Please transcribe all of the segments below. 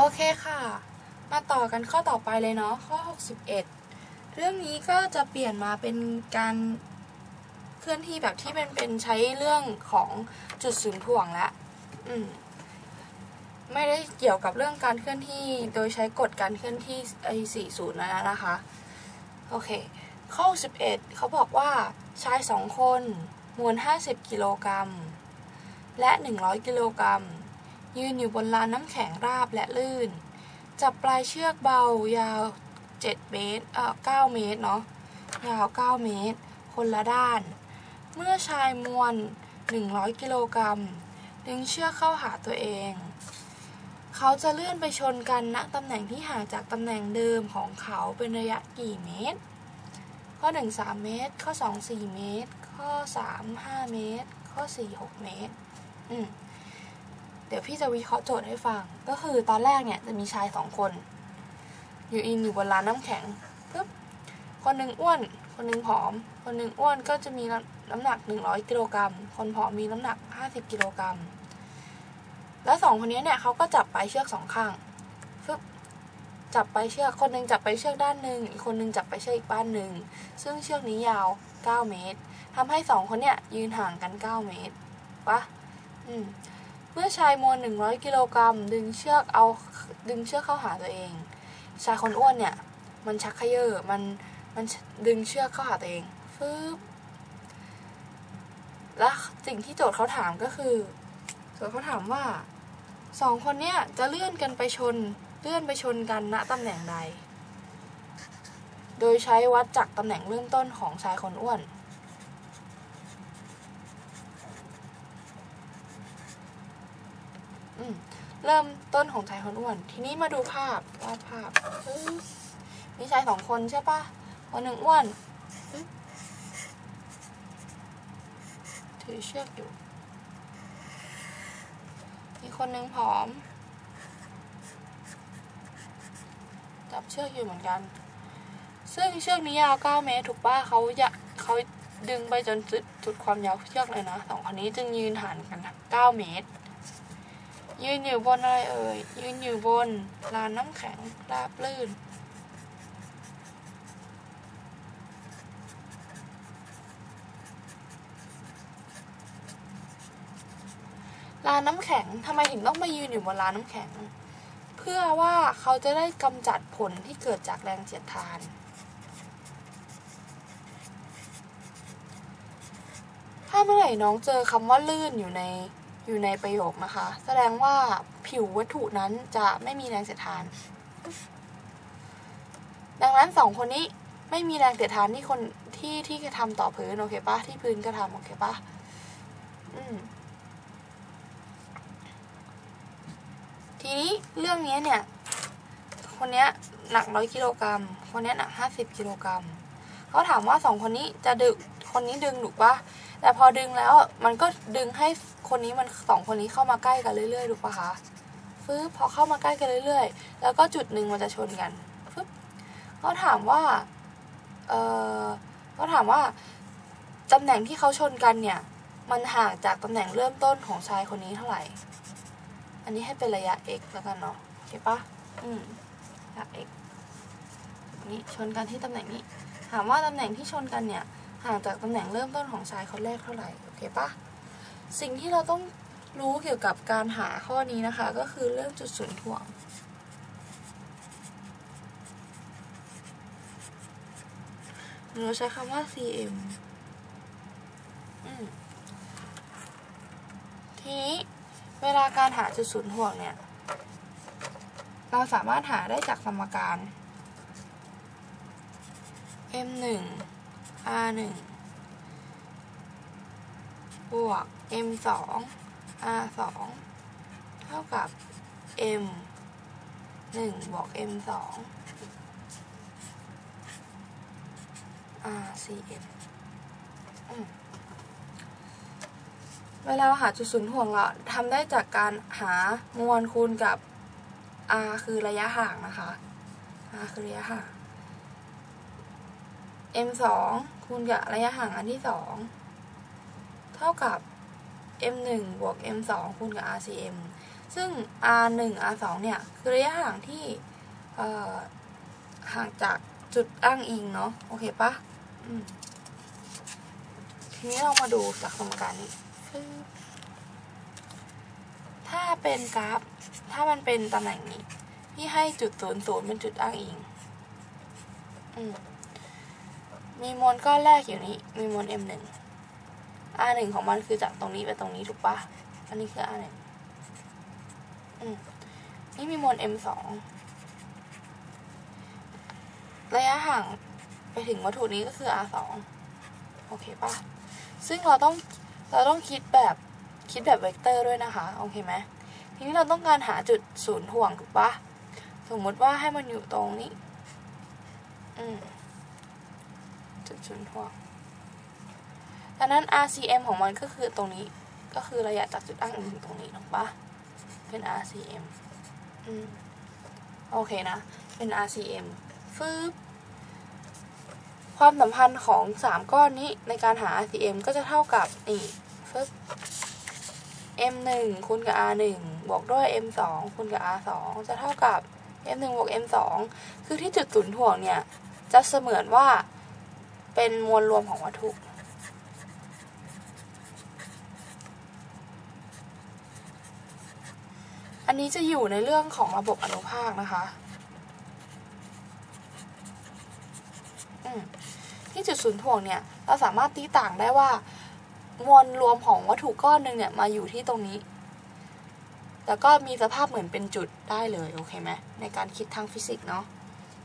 โอเคค่ะ มาต่อกันข้อต่อไปเลยเนาะข้อ 61 เรื่องนี้ก็จะเปลี่ยนมาเป็นการเคลื่อนที่แบบที่เป็นเป็นใช้เรื่องของจุดศูนย์ถ่วงล้วอืมไม่ได้เกี่ยวกับเรื่องการเคลื่อนที่โดยใช้กฎการเคลื่อนที่ไอ40นะนะคะ โอเค ข้อ 11 เขาบอกว่าชายสองคน มวล 50 กิโลกรัม และ 100 กิโลกรัม ยืนอยู่บนลานน้ำแข็งราบและลื่น จับปลายเชือกเบายาว 7 เมตรเอ่อ9เมตรเนาะยาว 9 เมตร คนละด้าน เมื่อชายมวล 100 กิโลกรัมดึงเชือกเข้าหาตัวเอง เขาจะเลื่อนไปชนกันณตำแหน่งที่ห่างจากตำแหน่งเดิมของเขาเป็นระยะกี่เมตร ข้อ 1 3 เมตร ข้อ 2 4 เมตร ข้อ 3 5 เมตร ข้อ 4 6 เมตร อืม เดี๋ยวพี่จะวิเคราะห์โจทย์ให้ฟัง ก็คือตอนแรกเนี่ยจะมีชายสองคน อยู่อินอยู่บนร้านน้ำแข็งปึ๊บคนหนึ่งอ้วน คนหนึ่งผอม คนหนึ่งอ้วนก็จะมีน้ำหนัก100กิโลกรัม คนผอมมีน้ำหนัก50กิโลกรัม แล้วสองคนนี้เนี่ยเขาก็จับไปเชือกสองข้างฟึบจับไปเชือก คนหนึ่งจับไปเชือกด้านหนึ่งอีกคนหนึ่งจับไปเชือกอีกบ้านหนึ่ง ซึ่งเชือกนี้ยาว9เมตรทำให้สองคนเนี่ยยืนห่างกัน9เมตรปะอืม มื่อชายมวล 100 กิโลกรัมดึงเชือกเอาดึงเชือกเข้าหาตัวเอง ชายคนอ้วนเนี่ย มันชักเขยอมันมันดึงเชือกเข้าหาตัวเองฟึบแล้วสิ่งที่โจทย์เขาถามก็คือ โจทย์เขาถามว่าสองคนเนี้ยจะเลื่อนกันไปชนเลื่อนไปชนกันณตำแหน่งใด โดยใช้วัดจากตำแหน่งเริ่มต้นของชายคนอ้วน อืม เริ่มต้นของชายคนอ้วน ทีนี้มาดูภาพวาดภาพมีชายสองคนใช่ปะคนหนึ่งอ้วนถือเชือกอยู่อีกคนหนึ่งผอม จับเชือกอยู่เหมือนกัน ซึ่งเชือกนี้ยาว 9 เมตรถูกปะเขาอยากเขาดึงไปจนจุดจุดความยาวเชือกเลยนะสองคนนี้จึงยืนห่างกัน 9 เมตร ยืนอยู่บนอะไรเอ่ย ยืนอยู่บนลานน้ำแข็งราบลื่น ลานน้ำแข็งทำไมถึงต้องมายืนอยู่บนลานน้ำแข็ง เพื่อว่าเขาจะได้กำจัดผลที่เกิดจากแรงเสียดทานถ้าเมื่อไหร่น้องเจอคำว่าลื่นอยู่ใน อยู่ในประโยคนะคะ แสดงว่าผิววัตถุนั้นจะไม่มีแรงเสียดทาน ดังนั้นสองคนนี้ไม่มีแรงเสียดทานที่คนที่ที่กระทำต่อพื้นโอเคปะที่พื้นกระทำโอเคปะอืมทีนี้เรื่องนี้เนี่ย คนเนี้ยหนักร้อยกิโลกรัม คนเนี้ยหนักห้าสิบกิโลกรัมเขาถามว่าสองคนนี้จะดึงคนนี้ดึงถูกปะแต่พอดึงแล้วมันก็ดึงให้ คนนี้มันสองคนนี้เข้ามาใกล้กันเรื่อยๆถูกปะคะฟึบพอเข้ามาใกล้กันเรื่อยๆ แล้วก็จุดหนึ่งมันจะชนกันฟึบเขาถามว่า เออเขาถามว่าตำแหน่งที่เขาชนกันเนี่ย มันห่างจากตำแหน่งเริ่มต้นของชายคนนี้เท่าไหร่ อันนี้ให้เป็นระยะ x แล้วกันเนาะโอเคปะอืมระยะ x นี่ชนกันที่ตำแหน่งนี้ ถามว่าตำแหน่งที่ชนกันเนี่ย ห่างจากตำแหน่งเริ่มต้นของชายคนแรกเท่าไหร่ โอเคปะ สิ่งที่เราต้องรู้เกี่ยวกับการหาข้อนี้นะคะ ก็คือเรื่องจุดศูนย์ถ่วง เราใช้คำว่า cm ทีนี้เวลาการหาจุดศูนย์ถ่วงเนี่ย เราสามารถหาได้จากสมการ m 1 r 1 บวก m 2 r 2เท่ากับ m 1บวก m 2 r cm เวลาหาจุดศูนย์ถ่วงเราทำได้จากการหามวลคูณกับ r คือระยะห่างนะคะ r คือระยะห่าง m สองคูณกับระยะห่างอันที่สอง เท่ากับ m หนึ่งบวก m สองคูณกับ rcm ซึ่ง r 1 r 2 เนี่ย คือระยะห่างที่ห่างจากจุดอ้างอิงเนาะโอเคปะทีนี้เรามาดูจากสมการนี้ถ้าเป็นกราฟ ถ้ามันเป็นตำแหน่งนี้ พี่ให้จุดศูนย์ศูนย์เป็นจุดอ้างอิงอมมีมวลก้อนแรกอยู่นี้ มีมวล m หนึ่ง r หนึ่งของมันคือจากตรงนี้ไปตรงนี้ถูกปะอันนี้คือ r หนึ่งอืมนี่มีมวล m สองระยะห่างไปถึงวัตถุนี้ก็คือ r สองโอเคปะซึ่งเราต้องเราต้องคิดแบบคิดแบบเวกเตอร์ด้วยนะคะ โอเคไหมทีนี้เราต้องการหาจุดศูนย์ห่วงถูกปะสมมติว่าให้มันอยู่ตรงนี้ อืมจุดศูนย์ห่วง ดังนั้น RCM ของมันก็คือตรงนี้ ก็คือระยะจากจุดอ้างอิงถึงตรงนี้ถูกปะเป็น RCM อืมโอเคนะ เป็น RCM ฟืบความสัมพันธ์ของ 3 ก้อนนี้ในการหา RCM ก็จะเท่ากับนี่ฟึบ m 1คูณกับ r 1บวกด้วย m 2คูณกับ r 2จะเท่ากับ m 1บวก m 2คือที่จุดศูนย์ถ่วงเนี่ย จะเสมือนว่าเป็นมวลรวมของวัตถุ อันนี้จะอยู่ในเรื่องของระบบอนุภาคนะคะอืมที่จุดศูนย์ถ่วงเนี่ย เราสามารถตีต่างได้ว่ามวลรวมของวัตถุก้อนหนึ่งเนี่ยมาอยู่ที่ตรงนี้ แล้วก็มีสภาพเหมือนเป็นจุดได้เลยโอเคไหมในการคิดทางฟิสิกส์เนาะ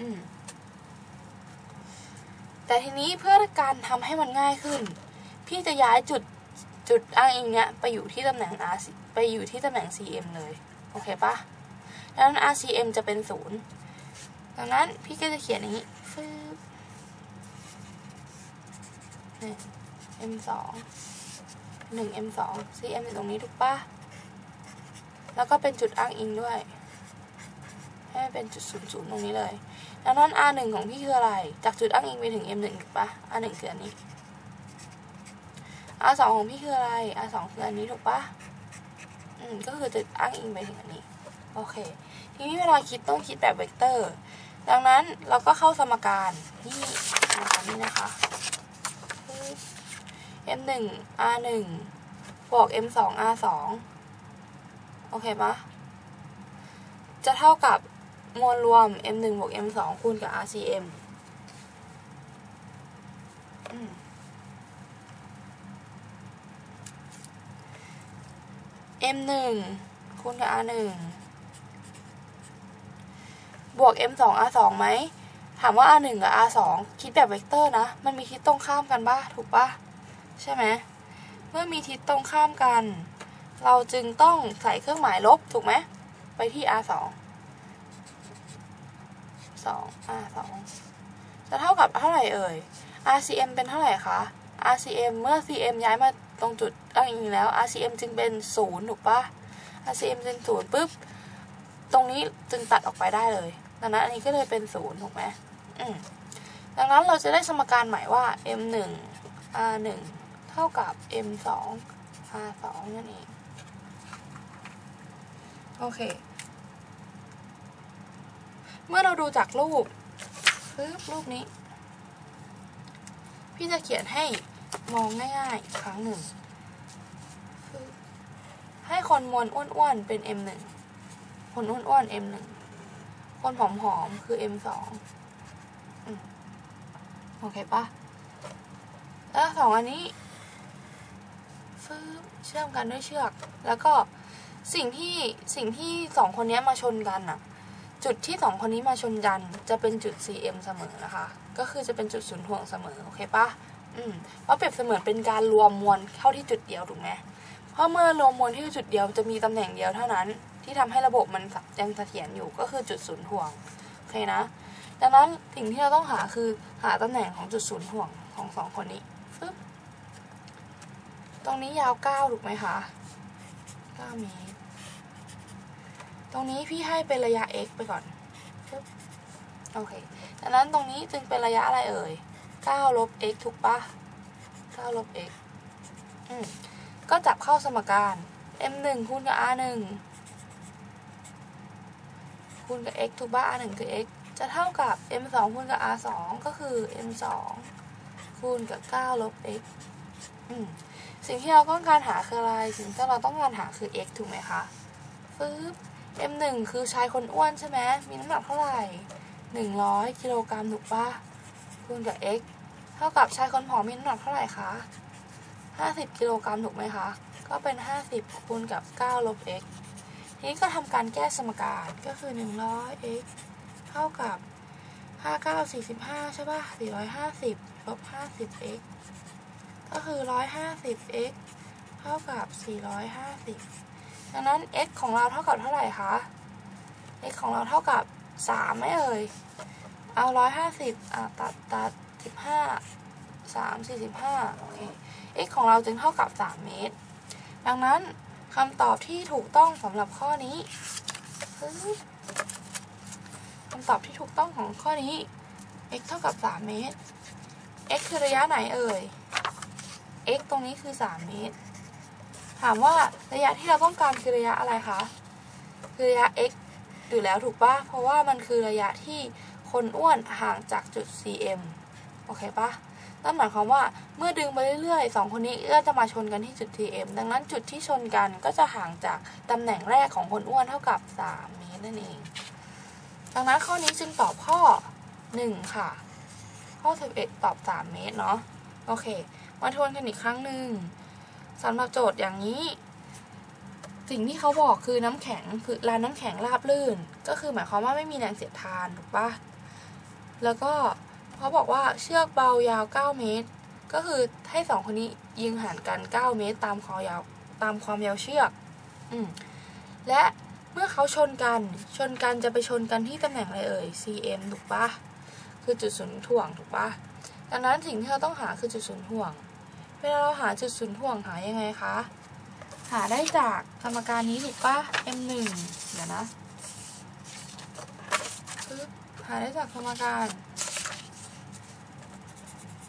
อืมแต่ทีนี้เพื่อการทำให้มันง่ายขึ้น พี่จะย้ายจุดจุดอ้างอิงเนี้ยไปอยู่ที่ตำแหน่ง R ไปอยู่ที่ตำแหน่ง CM เลย โอเคปะดังนั้น RCM จะเป็นศูนย์ดังนั้นพี่ก็จะเขียนอย่างนี้ฟืบนี่ M สองหนึ่ง M สอง CM อยู่ตรงนี้ถูกปะแล้วก็เป็นจุดอ้างอิงด้วย ให้เป็นจุดศูนย์ศูนย์ตรงนี้เลย ดังนั้น R หนึ่งของพี่คืออะไร จากจุดอ้างอิงไปถึง M หนึ่งถูกปะ R หนึ่งคืออันนี้ R สองของพี่คืออะไร R สองคืออันนี้ถูกปะ อืมก็คือจุดอ้างอิงไปถึงอันนี้ โอเค ทีนี้เวลาคิดต้องคิดแบบเวกเตอร์ ดังนั้นเราก็เข้าสมการนี่สมการนี้นะคะ m หนึ่ง r หนึ่งบวก m สอง r สองโอเคปะจะเท่ากับมวลรวม m หนึ่งบวก m สองคูณกับ rcm อืม m หนึ่งคูณกับ r หนึ่งบวก m สอง r สองไหม ถามว่า r หนึ่งกับ r สองคิดแบบเวกเตอร์นะ มันมีทิศตรงข้ามกันปะถูกปะใช่ไหม เมื่อมีทิศตรงข้ามกัน เราจึงต้องใส่เครื่องหมายลบ ถูกไหม ไปที่ r สองสอง r สองจะเท่ากับเท่าไหร่เอ่ย rcm เป็นเท่าไหร่คะ rcm เมื่อ cm ย้ายมา ตรงจุดอ้างอิงแล้ว rcm จึงเป็นศูนย์ถูกปะ rcm เป็นศูนย์ปุ๊บ ตรงนี้จึงตัดออกไปได้เลยดังนั้นอันนี้ก็เลยเป็นศูนย์ถูกไหมอืมดังนั้นเราจะได้สมการใหม่ว่า m หนึ่ง r หนึ่งเท่ากับ m สอง r สองนั่นเอง โอเค เมื่อเราดูจากรูปปึ๊บรูปนี้ พี่จะเขียนให้ มองง่ายๆอีกครั้งหนึ่งปึ๊บให้คนมวลอ้วนๆ เป็น m หนึ่งคนอ้วนๆ m หนึ่งคนผอมๆ คือ m สองอืมโอเคปะแล้วสองอันนี้ฟืเชื่อมกันด้วยเชือก แล้วก็สิ่งที่สิ่งที่สองคนนี้มาชนกันน่ะจุดที่สองคนนี้มาชนกันจะเป็นจุด CM เสมอนะคะ ก็คือจะเป็นจุดศูนย์ถ่วงเสมอ โอเคปะ อืมเพราะเปรียบเสมือนเป็นการรวมมวลเข้าที่จุดเดียวถูกไหมเพราะเมื่อรวมมวลที่จุดเดียวจะมีตำแหน่งเดียวเท่านั้น ที่ทำให้ระบบมันยังเสถียรอยู่ก็คือจุดศูนย์ถ่วงโอเคนะ ดังนั้นสิ่งที่เราต้องหาคือหาตำแหน่งของจุดศูนย์ถ่วงของสองคนนี้ฟึ๊บตรงนี้ยาวเก้าถูกไหมคะเก้าเมตรตรงนี้พี่ให้เป็นระยะ x ไปก่อนโอเคดังนั้นตรงนี้จึงเป็นระยะอะไรเอ่ย เก้าลบ x ถูกปะเก้าลบ x อืมก็จับเข้าสมการ m หนึ่งคูณกับ r หนึ่งคูณกับ x ถูกปะ r 1คือ x จะเท่ากับ m 2คูณกับ r 2ก็คือ m 2คูณกับ 9 ลบ x อืมสิ่งที่เราต้องการหาคืออะไร สิ่งที่เราต้องการหาคือ x ถูกไหมคะปึ๊บ m 1คือชายคนอ้วนใช่ไหมมีน้ำหนักเท่าไหร่ 100 กิโลกรัมถูกปะคูณกับ x ท่ากับชายคนผอมมีน้ำหนักเท่าไหร่คะ 50 กิโลกรัมถูกไหมคะ ก็เป็น 50 คูณกับ 9 ลบ x ทีนี้ก็ทำการแก้สมการก็คือ 100 x เท่ากับ 59 45 ใช่ป่ะ 450 ลบ 50 x ก็คือ 150 x เท่ากับ 450 ดังนั้น x ของเราเท่ากับเท่าไหร่คะ x ของเราเท่ากับ 3ไหมเอ่ย เอา 150 อะ ตัดตัด 15 3 45โอเค x ของเราจึงเท่ากับ3เมตร ดังนั้นคำตอบที่ถูกต้องสำหรับข้อนี้คือคำตอบที่ถูกต้องของข้อนี้ x เท่ากับ3เมตร x คือระยะไหนเอ่ย x ตรงนี้คือ3เมตร ถามว่าระยะที่เราต้องการคือระยะอะไรคะ คือระยะ x อยู่แล้วถูกปะเพราะว่ามันคือระยะที่คนอ้วนห่างจากจุด cm โอเคปะนั่นหมายความว่าเมื่อดึงไปเรื่อยๆสองคนนี้ก็จะมาชนกันที่จุด tm ดังนั้นจุดที่ชนกันก็จะห่างจากตำแหน่งแรกของคนอ้วนเท่ากับ 3 เมตรนั่นเอง ดังนั้นข้อนี้จึงตอบข้อ 1 ค่ะ ข้อ 11 ตอบ 3 เมตรเนาะ โอเค มาทวนกันอีกครั้งหนึ่งสำหรับโจทย์อย่างนี้ สิ่งที่เขาบอกคือน้ำแข็งคือลานน้ำแข็งราบลื่น ก็คือหมายความว่าไม่มีแรงเสียดทานถูกปะแล้วก็ เขาบอกว่าเชือกเบายาว 9 เมตร ก็คือให้สองคนนี้ยิงห่างกัน 9 เมตร ตามความยาวตามความยาวเชือก อืมและเมื่อเขาชนกัน ชนกันจะไปชนกันที่ตำแหน่งอะไรเอ่ย cm ถูกปะคือจุดศูนย์ถ่วงถูกปะดังนั้นสิ่งที่เราต้องหาคือจุดศูนย์ถ่วง เวลาเราหาจุดศูนย์ถ่วงหายังไงคะ หาได้จากสมการนี้ถูกปะ m 1เดี๋ยวนะหาได้จากสมการ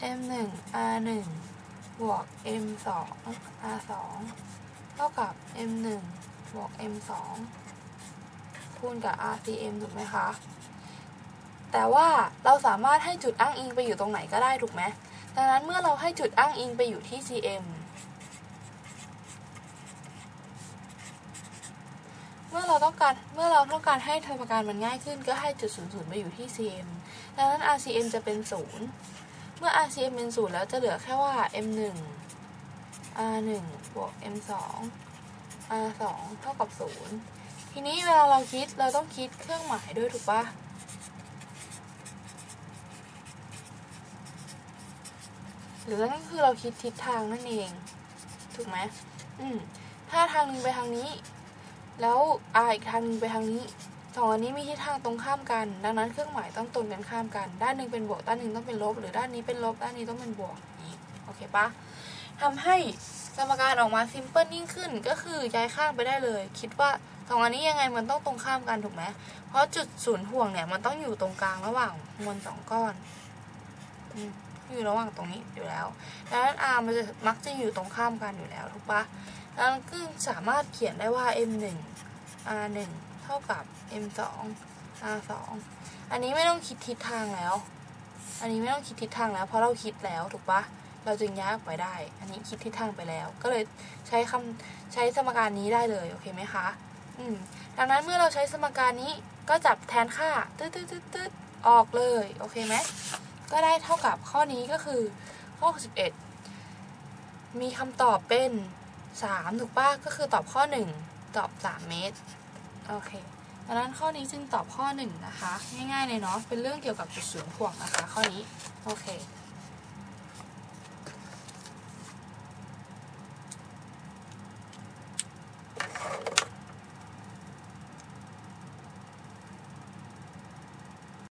m 1 r 1บวก m 2 r 2เท่ากับ m 1บวก m 2คูณกับ rcm ถูกไหมคะ แต่ว่าเราสามารถให้จุดอ้างอิงไปอยู่ตรงไหนก็ได้ถูกไหมดังนั้นเมื่อเราให้จุดอ้างอิงไปอยู่ที่ cm เมื่อเราต้องการเมื่อเราต้องการให้สมการมันง่ายขึ้นก็ให้จุดศูนย์ศูนย์ไปอยู่ที่ cm ดังนั้น rcm จะเป็นศูนย์ เมื่อ rcm เป็นศูนย์แล้วจะเหลือแค่ว่า m 1 r 1 บวก m 2 r 2 เท่ากับศูนย์ทีนี้เวลาเราคิดเราต้องคิดเครื่องหมายด้วยถูกปะหรือนั่นก็คือเราคิดทิศทางนั่นเอง ถูกไหมอืมถ้าทางหนึ่งไปทางนี้ แล้วอาอีกทางหนึงไปทางนี้ สองอันนี้มีทิศทางตรงข้ามกัน ดังนั้นเครื่องหมายต้องตรงกันข้ามกัน ด้านหนึ่งเป็นบวก ด้านหนึ่งต้องเป็นลบ หรือด้านนี้เป็นลบ ด้านนี้ต้องเป็นบวกนี้โอเคปะทำให้สมการออกมาซิมเพิลยิ่งขึ้น ก็คือย้ายข้างไปได้เลย คิดว่าสองอันนี้ยังไงมันต้องตรงข้ามกันถูกไหมเพราะจุดศูนย์ห่วงเนี่ยมันต้องอยู่ตรงกลางระหว่างมวลสองก้อนอยู่ระหว่างตรงนี้อยู่แล้วดังนั้น r มันจะมักจะอยู่ตรงข้ามกันอยู่แล้วถูกปะดังนั้นก็สามารถเขียนได้ว่า m 1 r 1 ท่ากับ m 2 r 2อันนี้ไม่ต้องคิดทิศทางแล้ว อันนี้ไม่ต้องคิดทิศทางแล้ว เพราะเราคิดแล้วถูกปะเราจึงย้ายออกไปได้ อันนี้คิดทิศทางไปแล้ว ก็เลยใช้คำใช้สมการนี้ได้เลย โอเคไหมคะ อืม ดังนั้นเมื่อเราใช้สมการนี้ก็จับแทนค่าตืดตืดตืดตืดออกเลย โอเคไหม ก็ได้เท่ากับข้อนี้ก็คือ ข้อ11มีคำตอบเป็น 3 ถูกปะก็คือตอบข้อ 1 ตอบ 3 เมตร โอเคดังนั้นข้อนี้จึงตอบข้อ1นนะคะ ง่ายๆเลยเนาะเป็นเรื่องเกี่ยวกับจุดศูนย์ถ่วงนะคะ ข้อนี้ โอเค